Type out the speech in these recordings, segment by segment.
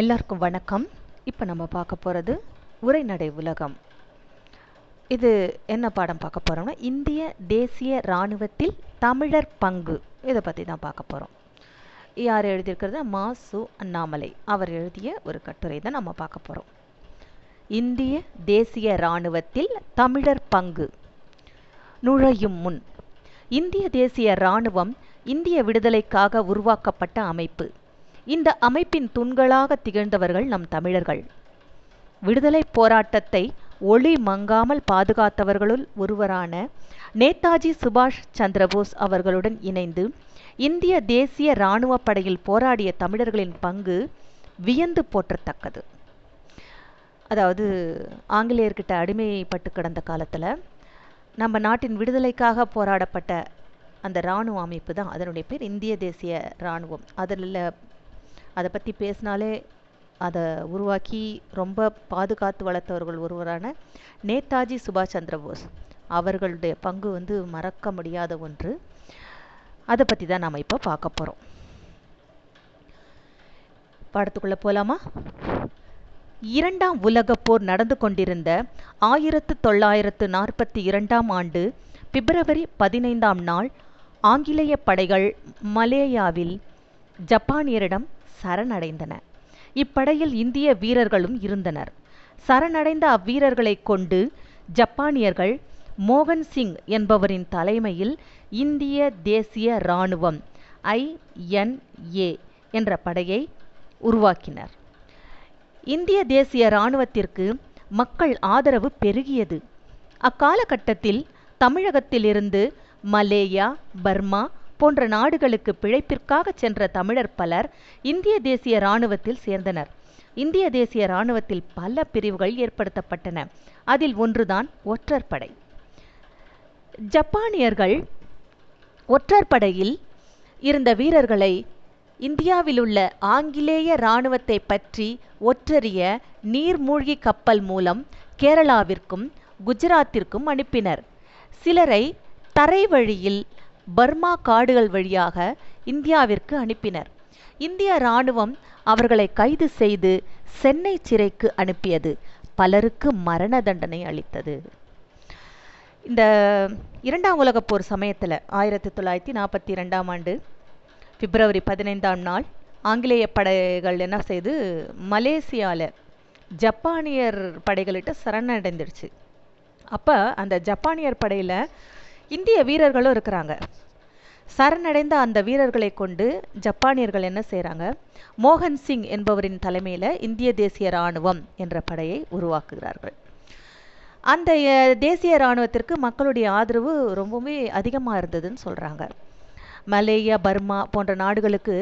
எல்லாருக்கும் வணக்கம். இப்போ நம்ம பார்க்க போகிறது உரைநடை உலகம். இது என்ன பாடம் பார்க்க போகிறோம்னா இந்திய தேசிய இராணுவத்தில் தமிழர் பங்கு. இதை பற்றி தான் பார்க்க போகிறோம் யார் எழுதியிருக்கிறது? மா சு அண்ணாமலை. அவர் எழுதிய ஒரு கட்டுரை தான் நம்ம பார்க்க போகிறோம் இந்திய தேசிய இராணுவத்தில் தமிழர் பங்கு. நுழையும் முன். இந்திய தேசிய இராணுவம் இந்திய விடுதலைக்காக உருவாக்கப்பட்ட அமைப்பு. இந்த அமைப்பின் தூண்களாக திகழ்ந்தவர்கள் நம் தமிழர்கள். விடுதலை போராட்டத்தை ஒளி மங்காமல் பாதுகாத்தவர்களுள் ஒருவரான நேதாஜி சுபாஷ் சந்திரபோஸ் அவர்களுடன் இணைந்து இந்திய தேசிய இராணுவ படையில் போராடிய தமிழர்களின் பங்கு வியந்து போற்றத்தக்கது. அதாவது ஆங்கிலேயர்கிட்ட அடிமைப்பட்டு கிடந்த காலத்தில் நம்ம நாட்டின் விடுதலைக்காக போராடப்பட்ட அந்த இராணுவ அமைப்பு தான். அதனுடைய பேர் இந்திய தேசிய இராணுவம். அதில் அதை பற்றி பேசினாலே அதை உருவாக்கி ரொம்ப பாதுகாத்து வளர்த்தவர்கள் ஒருவரான நேதாஜி சுபாஷ் சந்திர போஸ். அவர்களுடைய பங்கு வந்து மறக்க முடியாத ஒன்று. அதை பற்றி தான் நாம் இப்போ பார்க்க போகிறோம் பாடத்துக்குள்ளே போகலாமா இரண்டாம் உலகப் போர் நடந்து கொண்டிருந்த ஆயிரத்து தொள்ளாயிரத்து நாற்பத்தி இரண்டாம் ஆண்டு பிப்ரவரி பதினைந்தாம் நாள் ஆங்கிலேய படைகள் மலேயாவில் ஜப்பானியரிடம் சரணடைந்தன. இப்படையில் இந்திய வீரர்களும் இருந்தனர். சரணடைந்த அவ்வீரர்களை கொண்டு ஜப்பானியர்கள் மோகன் சிங் என்பவரின் தலைமையில் இந்திய தேசிய இராணுவம் ஐஎன்ஏ என்ற படையை உருவாக்கினர். இந்திய தேசிய இராணுவத்திற்கு மக்கள் ஆதரவு பெருகியது. அக்காலகட்டத்தில் தமிழகத்திலிருந்து மலேயா பர்மா போன்ற நாடுகளுக்கு பிழைப்பிற்காக சென்ற தமிழர் பலர் இந்திய தேசிய இராணுவத்தில் சேர்ந்தனர். இந்திய தேசிய இராணுவத்தில் பல பிரிவுகள் ஏற்படுத்தப்பட்டன. அதில் ஒன்றுதான் ஒற்றர் படை ஜப்பானியர்கள் ஒற்றர் படையில் இருந்த வீரர்களை இந்தியாவில் உள்ள ஆங்கிலேய இராணுவத்தை பற்றி ஒற்றறிய நீர்மூழ்கி கப்பல் மூலம் கேரளாவிற்கும் குஜராத்திற்கும் அனுப்பினர். சிலரை தரை வழியில் பர்மா காடுகள் வழியாக இந்தியாவிற்கு அனுப்பினர். இந்திய இராணுவம் அவர்களை கைது செய்து சென்னை சிறைக்கு அனுப்பியது. பலருக்கு மரண தண்டனை அளித்தது. இந்த இரண்டாம் உலகப் போர் சமயத்தில் ஆயிரத்தி தொள்ளாயிரத்தி நாற்பத்தி ரெண்டாம் ஆண்டு பிப்ரவரி பதினைந்தாம் நாள் ஆங்கிலேய படைகள் என்ன செய்து மலேசியாவில் ஜப்பானியர் படைகள்கிட்ட சரணடைந்துடுச்சு. அப்போ அந்த ஜப்பானியர் படையில் இந்திய வீரர்களும் இருக்கிறாங்க. சரணடைந்த அந்த வீரர்களை கொண்டு ஜப்பானியர்கள் என்ன செய்கிறாங்க மோகன் சிங் என்பவரின் தலைமையில் இந்திய தேசிய இராணுவம் என்ற படையை உருவாக்குகிறார்கள். அந்த தேசிய இராணுவத்திற்கு மக்களுடைய ஆதரவு ரொம்பவே அதிகமாக இருந்ததுன்னு சொல்கிறாங்க மலேயா பர்மா போன்ற நாடுகளுக்கு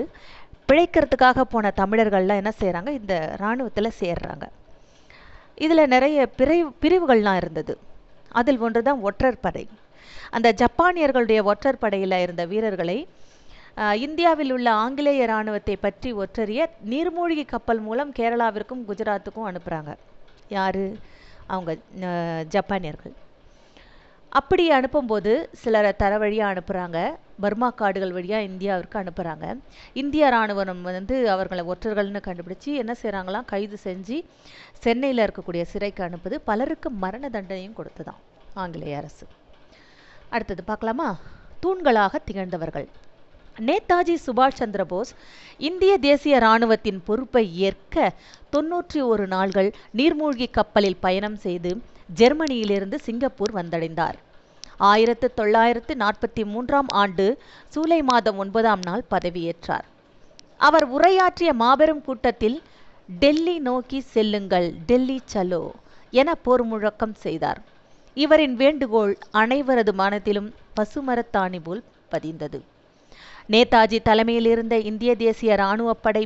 பிழைக்கிறதுக்காக போன தமிழர்கள்லாம் என்ன செய்கிறாங்க இந்த இராணுவத்தில் சேர்றாங்க. இதில் நிறைய பிரிவு பிரிவுகள்லாம் இருந்தது. அதில் ஒன்று தான் ஒற்றர் படை. அந்த ஜப்பானியர்களுடைய ஒற்றர் படையில் இருந்த வீரர்களை இந்தியாவில் உள்ள ஆங்கிலேய இராணுவத்தை பற்றி ஒற்றறிய நீர்மூழ்கி கப்பல் மூலம் கேரளாவிற்கும் குஜராத்துக்கும் அனுப்புகிறாங்க யார்? அவங்க ஜப்பானியர்கள். அப்படி அனுப்பும்போது சிலரை தர வழியாக அனுப்புகிறாங்க பர்மா காடுகள் வழியாக இந்தியாவிற்கு அனுப்புகிறாங்க இந்திய இராணுவம் வந்து அவர்களை ஒற்றர்கள்னு கண்டுபிடிச்சி என்ன செய்கிறாங்களாம் கைது செஞ்சு சென்னையில் இருக்கக்கூடிய சிறைக்கு அனுப்புது. பலருக்கு மரண தண்டனையும் கொடுத்துதான் ஆங்கிலேய அரசு. அடுத்தது பார்க்கலாமா? தூண்களாக திகழ்ந்தவர்கள். நேதாஜி சுபாஷ் சந்திர போஸ் இந்திய தேசிய இராணுவத்தின் பொறுப்பை ஏற்க தொன்னூற்றி ஒரு நாள்கள் நீர்மூழ்கி கப்பலில் பயணம் செய்து ஜெர்மனியிலிருந்து சிங்கப்பூர் வந்தடைந்தார். ஆயிரத்து தொள்ளாயிரத்து நாற்பத்தி மூன்றாம் ஆண்டு சூலை மாதம் ஒன்பதாம் நாள் பதவியேற்றார். அவர் உரையாற்றிய மாபெரும் கூட்டத்தில் டெல்லி நோக்கி செல்லுங்கள் டெல்லி சலோ என போர் முழக்கம் செய்தார். இவரின் வேண்டுகோள் அனைவரது மனத்திலும் பசுமரத்தாணி போல் பதிந்தது. நேதாஜி தலைமையில் இருந்த இந்திய தேசிய இராணுவப்படை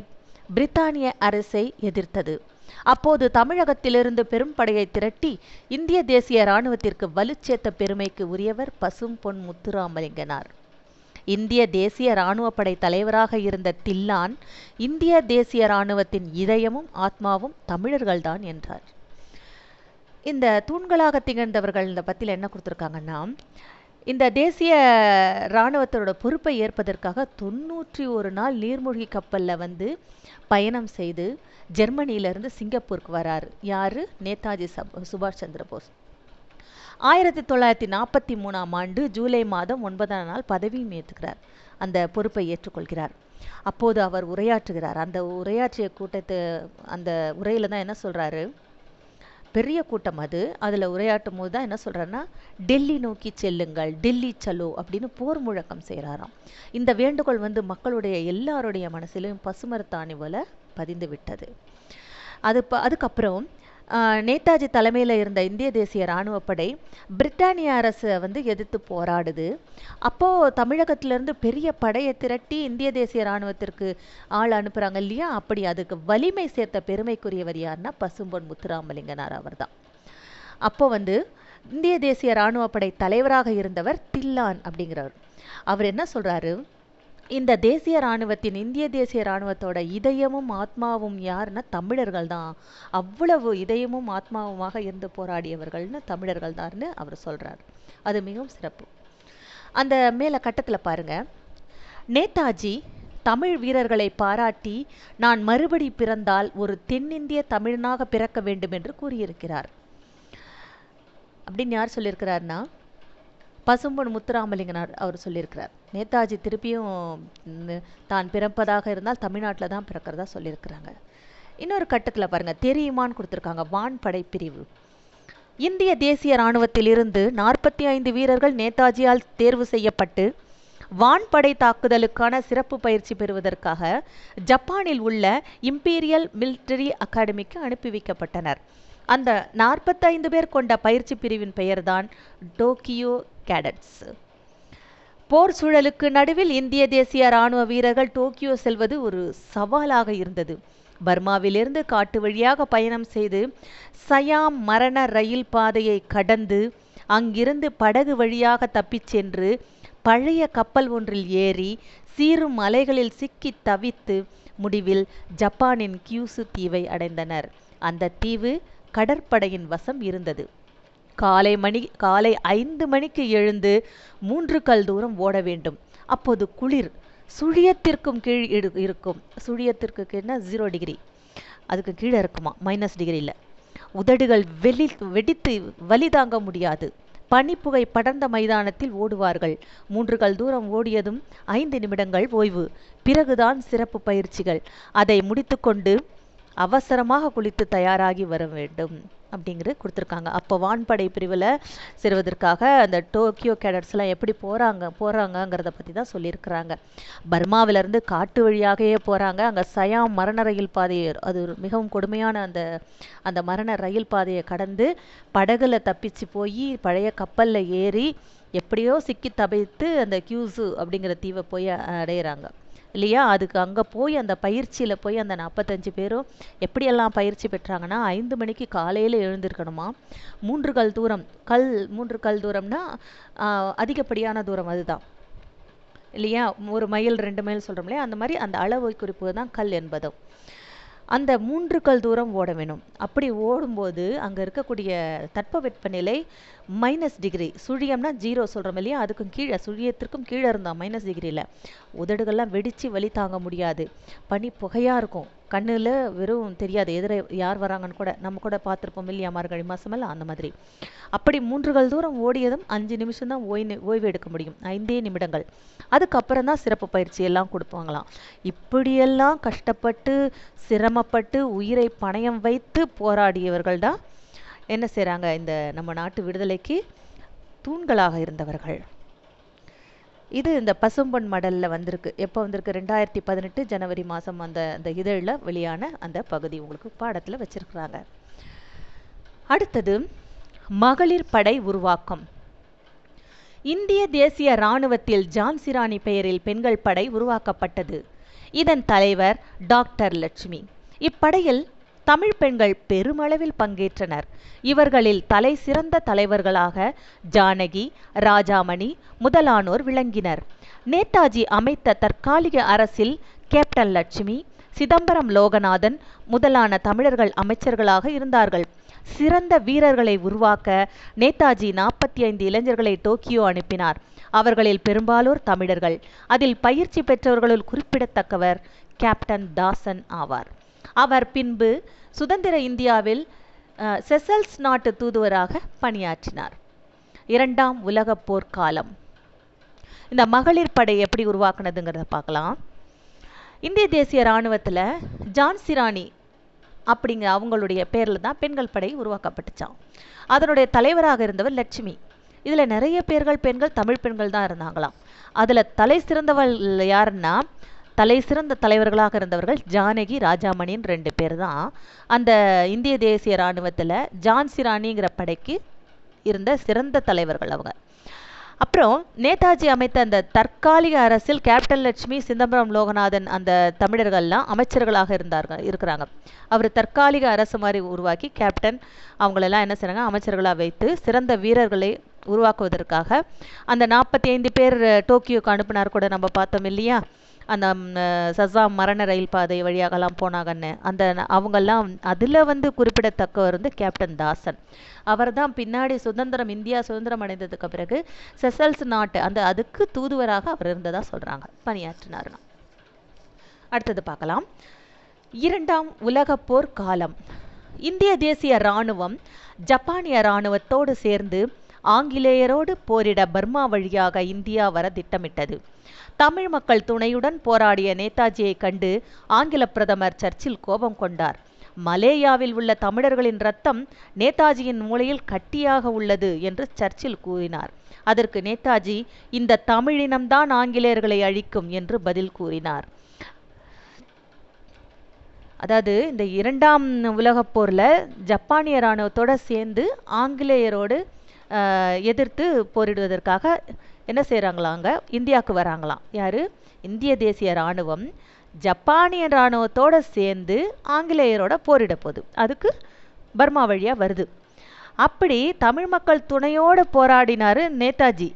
பிரித்தானிய அரசை எதிர்த்தது. அப்போது தமிழகத்திலிருந்து பெரும் படையை திரட்டி இந்திய தேசிய இராணுவத்திற்கு வலுச்சேர்த்த பெருமைக்கு உரியவர் பசும் பொன் முத்துராமலிங்கனார். இந்திய தேசிய இராணுவப்படை படை தலைவராக இருந்த தில்லான் இந்திய தேசிய இராணுவத்தின் இதயமும் ஆத்மாவும் தமிழர்கள்தான் என்றார். இந்த தூண்களாக திகழ்ந்தவர்கள் இந்த பத்தியில் என்ன கொடுத்துருக்காங்கன்னா இந்த தேசிய இராணுவத்தோட பொறுப்பை ஏற்பதற்காக தொண்ணூற்றி ஒரு நாள் நீர்மூழ்கி கப்பலில் வந்து பயணம் செய்து ஜெர்மனியிலிருந்து சிங்கப்பூருக்கு வராரு. யாரு? நேதாஜி சப் சுபாஷ் சந்திர போஸ் ஆயிரத்தி தொள்ளாயிரத்தி நாற்பத்தி மூணாம் ஆண்டு ஜூலை மாதம் ஒன்பதாம் நாள் பதவியும் ஏற்றுக்கிறார். அந்த பொறுப்பை ஏற்றுக்கொள்கிறார். அப்போது அவர் உரையாற்றுகிறார். அந்த உரையாற்றிய கூட்டத்தை அந்த உரையில தான் என்ன சொல்றாரு? பெரிய கூட்டம் அது. அதில் உரையாட்டும் போது தான் என்ன சொல்கிறாருன்னா டெல்லி நோக்கி செல்லுங்கள் டெல்லி சலோ அப்படின்னு போர் முழக்கம் செய்கிறாராம் இந்த வேண்டுகோள் வந்து மக்களுடைய எல்லாருடைய மனசிலும் பசுமரத்தாணி போல பதிந்து விட்டது. அது ப அதுக்கப்புறம் நேதாஜி தலைமையில் இருந்த இந்திய தேசிய இராணுவப்படை பிரிட்டானிய அரசை வந்து எதிர்த்து போராடுது. அப்போது தமிழகத்திலேருந்து பெரிய படையை திரட்டி இந்திய தேசிய இராணுவத்திற்கு ஆள் அனுப்புகிறாங்க இல்லையா? அப்படி அதுக்கு வலிமை சேர்த்த பெருமைக்குரியவர் யாருன்னா பசும்பொன் முத்துராமலிங்கனார் அவர்தான். அப்போ வந்து இந்திய தேசிய இராணுவப்படை தலைவராக இருந்தவர் தில்லான் அப்படிங்கிறவர். அவர் என்ன சொல்கிறாரு இந்த தேசிய இராணுவத்தின் இந்திய தேசிய இராணுவத்தோட இதயமும் ஆத்மாவும் யாருன்னா தமிழர்கள் தான். அவ்வளவு இதயமும் ஆத்மாவுமாக இருந்து போராடியவர்கள்னு தமிழர்கள் தான்னு அவர் சொல்றார். அது மிகவும் சிறப்பு. அந்த மேல கட்டத்தில் பாருங்க. நேதாஜி தமிழ் வீரர்களை பாராட்டி நான் மறுபடி பிறந்தால் ஒரு தென்னிந்திய தமிழனாக பிறக்க வேண்டும் என்று கூறியிருக்கிறார். அப்படின்னு யார் சொல்லியிருக்கிறார்னா பசும்பொன் முத்துராமலிங்கனார் அவர் சொல்லியிருக்கிறார். நேதாஜி திருப்பியும் தான் பிறப்பதாக இருந்தால் தமிழ்நாட்டில் தான் பிறக்கிறதா சொல்லியிருக்கிறாங்க. இன்னொரு கட்டத்தில் பாருங்க தெரியுமான்னு கொடுத்துருக்காங்க வான்படை பிரிவு இந்திய தேசிய இராணுவத்திலிருந்து நாற்பத்தி ஐந்து வீரர்கள் நேதாஜியால் தேர்வு செய்யப்பட்டு வான்படை தாக்குதலுக்கான சிறப்பு பயிற்சி பெறுவதற்காக ஜப்பானில் உள்ள இம்பீரியல் மிலிட்டரி அகாடமிக்கு அனுப்பி வைக்கப்பட்டனர். அந்த நாற்பத்தைந்து பேர் கொண்ட பயிற்சி பிரிவின் பெயர்தான் டோக்கியோ கேடட்ஸ் போர் சூழலுக்கு நடுவில் இந்திய தேசிய ராணுவ வீரர்கள் டோக்கியோ செல்வது ஒரு சவாலாக இருந்தது. பர்மாவிலிருந்து காட்டு வழியாக பயணம் செய்து சயாம் மரண ரயில் பாதையை கடந்து அங்கிருந்து படகு வழியாக தப்பிச் சென்று பழைய கப்பல் ஒன்றில் ஏறி சீரும் அலைகளில் சிக்கி தவித்து முடிவில் ஜப்பானின் கியூசு தீவை அடைந்தனர். அந்த தீவு கடற்படையின் வசம் இருந்தது. காலை மணி காலை ஐந்து மணிக்கு எழுந்து மூன்று கல் தூரம் ஓட வேண்டும். அப்போது குளிர் சுழியத்திற்கும் கீழ் இரு- இருக்கும். சுழியத்திற்கு கீழ்னா ஜீரோ டிகிரி அதுக்கு கீழே இருக்குமா? மைனஸ் டிகிரியில் உதடுகள் வெளி வெடித்து வலி தாங்க முடியாது. பனிப்புகை படர்ந்த மைதானத்தில் ஓடுவார்கள். மூன்று கல் தூரம் ஓடியதும் ஐந்து நிமிடங்கள் ஓய்வு. பிறகுதான் சிறப்பு பயிற்சிகள். அதை முடித்துக்கொண்டு அவசரமாக குளித்து தயாராகி வர வேண்டும் அப்படிங்கிறது கொடுத்துருக்காங்க. அப்போ வான்படை பிரிவில் சேருவதற்காக அந்த டோக்கியோ கேடட்ஸ்லாம் எப்படி போகிறாங்க போகிறாங்கங்கிறத பற்றி தான் சொல்லியிருக்கிறாங்க. பர்மாவிலேருந்து காட்டு வழியாகவே போகிறாங்க அங்கே சயாம் மரண ரயில் பாதையை அது ஒரு மிகவும் கொடுமையான அந்த அந்த மரண ரயில் பாதையை கடந்து படகுல தப்பிச்சு போய் பழைய கப்பலில் ஏறி எப்படியோ சிக்கி தவித்து அந்த கியூசு அப்படிங்கிற தீவை போய் அடையிறாங்க. இல்லையா? அதுக்கு அங்கே போய் அந்த பயிற்சியில் போய் அந்த நாற்பத்தஞ்சு பேரும் எப்படியெல்லாம் பயிற்சி பெற்றாங்கன்னா ஐந்து மணிக்கு காலையில் எழுந்திருக்கணுமா? மூன்று கல் தூரம். கல் மூன்று கல் தூரம்னா அதிகப்படியான தூரம் அதுதான். இல்லையா? ஒரு மைல் ரெண்டு மைல் சொல்கிறோம் இல்லையா? அந்த மாதிரி அந்த அளவு குறிப்பு தான் கல் என்பதும். அந்த மூன்று கல் தூரம் ஓட வேணும். அப்படி ஓடும்போது அங்கே இருக்கக்கூடிய தட்பவெப்பநிலை மைனஸ் டிகிரி சுழியம்னா ஜீரோ சொல்கிறோம் இல்லையா? அதுக்கும் கீழே சுழியத்திற்கும் கீழே இருந்தால் மைனஸ் டிகிரியில் உதடுகள்லாம் வெடித்து வலி தாங்க முடியாது. பனி புகையாக இருக்கும். கண்ணில் வெறும் தெரியாது. எதிர யார் வராங்கன்னு கூட நம்ம கூட பார்த்துருப்போம் இல்லையா? மார்கழி மாதமெல்லாம் அந்த மாதிரி. அப்படி மூன்றுகள் தூரம் ஓடியதும் அஞ்சு நிமிஷம் தான் ஓய்வு ஓய்வு எடுக்க முடியும். ஐந்தே நிமிடங்கள். அதுக்கப்புறம் தான் சிறப்பு பயிற்சி எல்லாம் கொடுப்பாங்களாம். இப்படியெல்லாம் கஷ்டப்பட்டு சிரமப்பட்டு உயிரை பணயம் வைத்து போராடியவர்கள் தான் என்ன செய்கிறாங்க இந்த நம்ம நாட்டு விடுதலைக்கு தூண்களாக இருந்தவர்கள். இது இந்த பசும்பொன் மடலில் வந்திருக்கு. எப்போ வந்திருக்கு? ரெண்டாயிரத்தி பதினெட்டு ஜனவரி மாதம் அந்த அந்த இதழில் வெளியான அந்த பகுதி உங்களுக்கு பாடத்தில் வச்சிருக்கிறாங்க. அடுத்தது மகளிர் படை உருவாக்கம். இந்திய தேசிய இராணுவத்தில் ஜான்சிராணி பெயரில் பெண்கள் படை உருவாக்கப்பட்டது. இதன் தலைவர் டாக்டர் லட்சுமி. இப்படையில் தமிழ் பெண்கள் பெருமளவில் பங்கேற்றனர். இவர்களில் தலை சிறந்த தலைவர்களாக ஜானகி ராஜாமணி முதலானோர் விளங்கினர். நேதாஜி அமைத்த தற்காலிக அரசில் கேப்டன் லட்சுமி சிதம்பரம் லோகநாதன் முதலான தமிழர்கள் அமைச்சர்களாக இருந்தார்கள். சிறந்த வீரர்களை உருவாக்க நேதாஜி நாற்பத்தி ஐந்து இளைஞர்களை டோக்கியோ அனுப்பினார். அவர்களில் பெரும்பாலோர் தமிழர்கள். அதில் பயிற்சி பெற்றவர்களுள் குறிப்பிடத்தக்கவர் கேப்டன் தாசன் ஆவார். அவர் பின்பு சுதந்திர இந்தியாவில் செசல்ஸ் நாட்டு தூதுவராக பணியாற்றினார். இரண்டாம் உலகப் போர் காலம் இந்த மகளிர் படை எப்படி உருவாக்குனதுங்கிறத பார்க்கலாம். இந்திய தேசிய இராணுவத்தில் ஜான்சிராணி அப்படிங்கிற அவங்களுடைய பேரில் தான் பெண்கள் படை உருவாக்கப்பட்டுச்சான் அதனுடைய தலைவராக இருந்தவர் லட்சுமி. இதில் நிறைய பேர்கள் பெண்கள் தமிழ் பெண்கள் தான் இருந்தாங்களாம். அதில் தலை சிறந்தவள் யாருன்னா தலை சிறந்த தலைவர்களாக இருந்தவர்கள் ஜானகி ராஜாமணின்னு ரெண்டு பேர் தான் அந்த இந்திய தேசிய இராணுவத்தில் ஜான்சி ராணிங்கிற படைக்கு இருந்த சிறந்த தலைவர்கள் அவங்க. அப்புறம் நேதாஜி அமைத்த அந்த தற்காலிக அரசில் கேப்டன் லட்சுமி சிதம்பரம் லோகநாதன் அந்த தமிழர்கள்லாம் அமைச்சர்களாக இருந்தார்கள் இருக்கிறாங்க. அவர் தற்காலிக அரசு மாதிரி உருவாக்கி கேப்டன் அவங்களெல்லாம் என்ன செய்றாங்க? அமைச்சர்களாக வைத்து சிறந்த வீரர்களை உருவாக்குவதற்காக அந்த நாற்பத்தி ஐந்து பேர் டோக்கியோக்கு அனுப்பினார் கூட நம்ம பார்த்தோம் இல்லையா? அந்த சசாம் மரண ரயில் பாதை வழியாகலாம் போனாங்கன்னு. அந்த அவங்கெல்லாம் அதில் வந்து குறிப்பிடத்தக்கவர் வந்து கேப்டன் தாசன். அவர் தான் பின்னாடி சுதந்திரம் இந்தியா சுதந்திரம் அடைந்ததுக்கு பிறகு செசல்ஸ் நாட்டு அந்த அதுக்கு தூதுவராக அவர் இருந்ததா சொல்கிறாங்க பணியாற்றினார்னா அடுத்தது பார்க்கலாம். இரண்டாம் உலகப்போர் காலம். இந்திய தேசிய இராணுவம் ஜப்பானிய இராணுவத்தோடு சேர்ந்து ஆங்கிலேயரோடு போரிட பர்மா வழியாக இந்தியா வர திட்டமிட்டது. தமிழ் மக்கள் துணையுடன் போராடிய நேதாஜியை கண்டு ஆங்கில பிரதமர் சர்ச்சில் கோபம் கொண்டார். மலேயாவில் உள்ள தமிழர்களின் ரத்தம் நேதாஜியின் மூளையில் கட்டியாக உள்ளது என்று சர்ச்சில் கூறினார். அதற்கு நேதாஜி இந்த தமிழினம்தான் ஆங்கிலேயர்களை அழிக்கும் என்று பதில் கூறினார். அதாவது இந்த இரண்டாம் உலகப் போரில் ஜப்பானிய இராணுவத்தோடு சேர்ந்து ஆங்கிலேயரோடு எதிர்த்து போரிடுவதற்காக என்ன செய்கிறாங்களாங்க இந்தியாவுக்கு வராங்களாம். யாரு? இந்திய தேசிய இராணுவம். ஜப்பானிய இராணுவத்தோடு சேர்ந்து ஆங்கிலேயரோட போரிட போகுது. அதுக்கு பர்மா வழியாக வருது. அப்படி தமிழ் மக்கள் துணையோடு போராடினாரு நேதாஜி.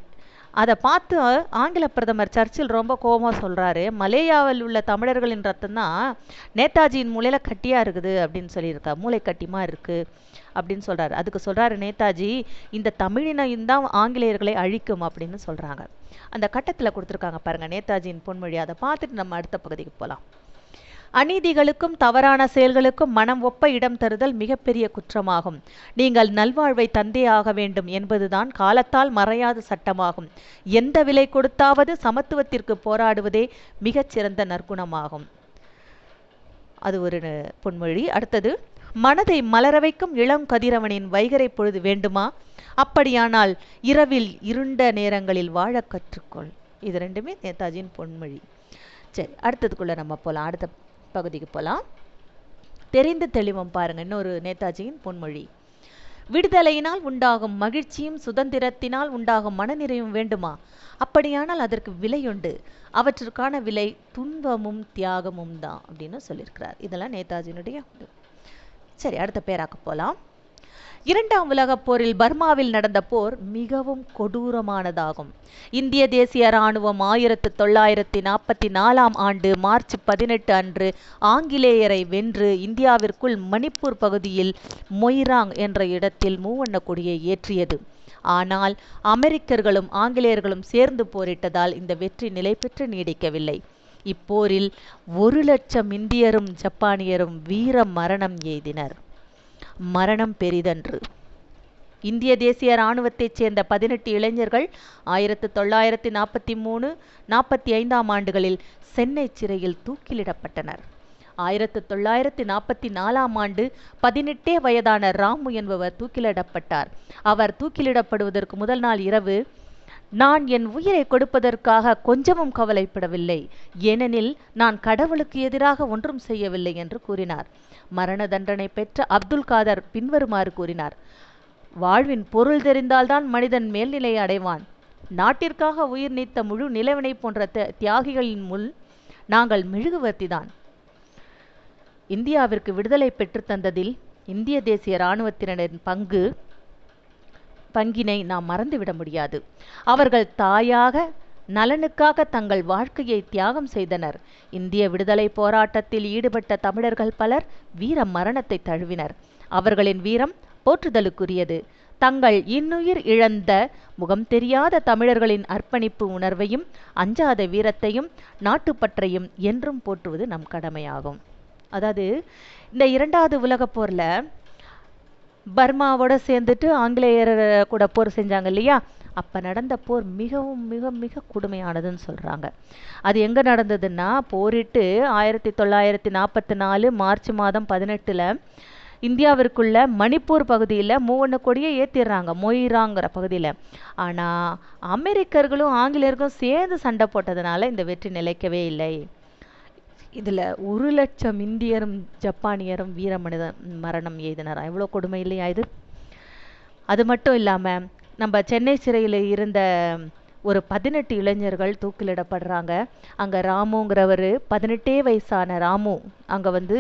அதை பார்த்து ஆங்கில பிரதமர் சர்ச்சில் ரொம்ப கோபமாக சொல்றாரு. மலேயாவில் உள்ள தமிழர்களின் ரத்தம் தான் நேதாஜியின் மூலையில் கட்டியா இருக்குது அப்படின்னு சொல்லியிருக்கா. மூளை கட்டிமா இருக்கு அப்படின்னு சொல்றாரு. அதுக்கு சொல்றாரு நேதாஜி இந்த தமிழினம் தான் ஆங்கிலேயர்களை அழிக்கும் அப்படின்னு சொல்றாங்க. அந்த கட்டத்துல கொடுத்துருக்காங்க பாருங்க நேதாஜியின் பொன்மொழி அதை பார்த்துட்டு நம்ம அடுத்த பகுதிக்கு போகலாம் அநீதிகளுக்கும் தவறான செயல்களுக்கும் மனம் ஒப்ப இடம் தருதல் மிகப்பெரிய குற்றமாகும். நீங்கள் நல்வாழ்வை தந்தே ஆக வேண்டும் என்பதுதான் காலத்தால் மறையாத சட்டமாகும். எந்த விலை கொடுத்தாவது சமத்துவத்திற்கு போராடுவதே மிகச்சிறந்த நற்குணமாகும். அது ஒரு பொன்மொழி. அடுத்தது மனதை மலர வைக்கும் இளம் கதிரவனின் வைகறை பொழுது வேண்டுமா? அப்படியானால் இரவில் இருண்ட நேரங்களில் வாழ கற்றுக்கொள். இது ரெண்டுமே நேதாஜியின் பொன்மொழி. சரி அடுத்ததுக்குள்ள நம்ம போலாம். அடுத்த பகுதிக்கு போகலாம் தெரிந்து தெளிவும் பாருங்க இன்னொரு நேதாஜியின் பொன்மொழி. விடுதலையினால் உண்டாகும் மகிழ்ச்சியும் சுதந்திரத்தினால் உண்டாகும் மனநிறைவும் வேண்டுமா? அப்படியானால் அதற்கு விலையுண்டு. அவற்றிற்கான விலை துன்பமும் தியாகமும் தான் அப்படின்னு சொல்லியிருக்கிறார். இதெல்லாம் நேதாஜியினுடைய சரி அடுத்த பேராக்க போகலாம் இரண்டாம் உலகப் போரில் பர்மாவில் நடந்த போர் மிகவும் கொடூரமானதாகும். இந்திய தேசிய இராணுவம் ஆயிரத்து தொள்ளாயிரத்தி நாற்பத்தி நாலாம் ஆண்டு மார்ச் பதினெட்டு அன்று ஆங்கிலேயரை வென்று இந்தியாவிற்குள் மணிப்பூர் பகுதியில் மொய்ராங் என்ற இடத்தில் மூவண்ண கொடியை ஏற்றியது. ஆனால் அமெரிக்கர்களும் ஆங்கிலேயர்களும் சேர்ந்து போரிட்டதால் இந்த வெற்றி நிலை பெற்று நீடிக்கவில்லை. இப்போரில் ஒரு லட்சம் இந்தியரும் ஜப்பானியரும் வீர மரணம் எய்தினர். மரணம் பெரிதன்று. இந்திய தேசிய இராணுவத்தைச் சேர்ந்த பதினெட்டு இளைஞர்கள் ஆயிரத்து தொள்ளாயிரத்தி நாற்பத்தி மூணு நாற்பத்தி ஐந்தாம் ஆண்டுகளில் சென்னை சிறையில் தூக்கிலிடப்பட்டனர். ஆயிரத்து தொள்ளாயிரத்தி நாற்பத்தி நாலாம் ஆண்டு பதினெட்டே வயதான ராமு என்பவர் தூக்கிலிடப்பட்டார். அவர் தூக்கிலிடப்படுவதற்கு முதல் நாள் இரவு நான் என் உயிரை கொடுப்பதற்காக கொஞ்சமும் கவலைப்படவில்லை. ஏனெனில் நான் கடவுளுக்கு எதிராக ஒன்றும் செய்யவில்லை என்று கூறினார். மரண தண்டனை பெற்ற அப்துல் காதர் பின்வருமாறு கூறினார். வாழ்வின் பொருள் தெரிந்தால்தான் மனிதன் மேல்நிலை அடைவான். நாட்டிற்காக உயிர் நீத்த முழு நிலவினை போன்ற தியாகிகளின் முன் நாங்கள் மெழுகுவர்த்திதான். இந்தியாவிற்கு விடுதலை பெற்றுத்தந்ததில் இந்திய தேசிய இராணுவத்தினரின் பங்கு பங்கினை நாம் மறந்துவிட முடியாது. அவர்கள் தாயாக நலனுக்காக தங்கள் வாழ்க்கையை தியாகம் செய்தனர். இந்திய விடுதலை போராட்டத்தில் ஈடுபட்ட தமிழர்கள் பலர் வீர மரணத்தை தழுவினர். அவர்களின் வீரம் போற்றுதலுக்குரியது. தங்கள் இன்னுயிர் இழந்த முகம் தெரியாத தமிழர்களின் அர்ப்பணிப்பு உணர்வையும் அஞ்சாத வீரத்தையும் நாட்டுப்பற்றையும் என்றும் போற்றுவது நம் கடமையாகும். அதாவது இந்த இரண்டாவது உலகப் போர்ல பர்மாவோட சேர்ந்துட்டு ஆங்கிலேயர் கூட போர் செஞ்சாங்க இல்லையா? அப்போ நடந்த போர் மிகவும் மிக மிக கொடுமையானதுன்னு சொல்கிறாங்க அது எங்கே நடந்ததுன்னா போரிட்டு ஆயிரத்தி தொள்ளாயிரத்தி நாற்பத்தி நாலு மார்ச் மாதம் பதினெட்டில் இந்தியாவிற்குள்ள மணிப்பூர் பகுதியில் மூவண்ண கொடியை ஏற்றிடுறாங்க மொயிராங்கிற பகுதியில். ஆனால் அமெரிக்கர்களும் ஆங்கிலேயர்களும் சேர்ந்து சண்டை போட்டதுனால இந்த வெற்றி நிலைக்கவே இல்லை. இதில் ஒரு லட்சம் இந்தியரும் ஜப்பானியரும் வீர மனித மரணம் எய்தினாரா? எவ்வளோ கொடுமை இல்லையா இது? அது மட்டும் இல்லாமல் நம்ம சென்னை சிறையில் இருந்த ஒரு பதினெட்டு இளைஞர்கள் தூக்கிலிடப்படுறாங்க. அங்கே ராமுங்கிறவர் பதினெட்டே வயசான ராமு. அங்கே வந்து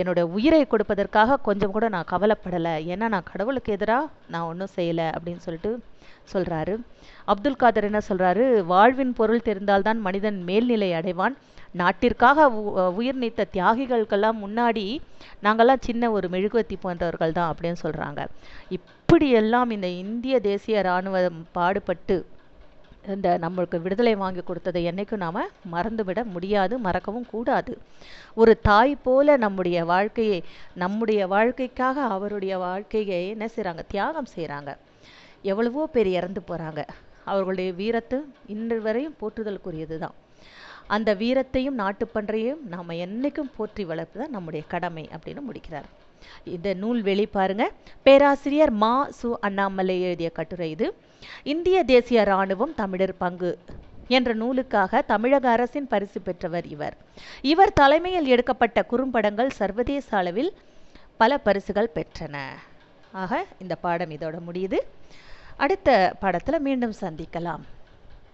என்னோட உயிரை கொடுப்பதற்காக கொஞ்சம் கூட நான் கவலைப்படலை. ஏன்னா நான் கடவுளுக்கு எதிராக நான் ஒன்றும் செய்யலை அப்படின்னு சொல்லிட்டு சொல்கிறாரு அப்துல் காதர் என்ன சொல்கிறாரு வாழ்வின் பொருள் தெரிந்தால்தான் மனிதன் மேல்நிலை அடைவான். நாட்டிற்காக உயிர் நீத்த தியாகிகளுக்கெல்லாம் முன்னாடி நாங்கள்லாம் சின்ன ஒரு மெழுகுவத்தி போன்றவர்கள் தான் அப்படின்னு சொல்கிறாங்க இப்படியெல்லாம் இந்த இந்திய தேசிய இராணுவம் பாடுபட்டு இந்த நம்மளுக்கு விடுதலை வாங்கி கொடுத்ததை என்றைக்கும் நாம் மறந்துவிட முடியாது மறக்கவும் கூடாது. ஒரு தாய் போல நம்முடைய வாழ்க்கையை நம்முடைய வாழ்க்கைக்காக அவருடைய வாழ்க்கையை என்ன செய்கிறாங்க தியாகம் செய்கிறாங்க எவ்வளவோ பேர் இறந்து போகிறாங்க அவர்களுடைய வீரத்தை இன்று வரையும் போற்றுதலுக்குரியது தான் அந்த வீரத்தையும் நாட்டுப்பன்றையும் நாம் என்றைக்கும் போற்றி வளர்ப்பு தான் நம்முடைய கடமை அப்படின்னு முடிக்கிறார். இந்த நூல் வெளி பாருங்க. பேராசிரியர் மா சு அண்ணாமலை எழுதிய கட்டுரை இது. இந்திய தேசிய இராணுவம் தமிழர் பங்கு என்ற நூலுக்காக தமிழக அரசின் பரிசு பெற்றவர் இவர். இவர் தலைமையில் எடுக்கப்பட்ட குறும்படங்கள் சர்வதேச அளவில் பல பரிசுகள் பெற்றன. ஆக இந்த பாடம் இதோட முடியுது. அடுத்த பாடத்தில் மீண்டும் சந்திக்கலாம்.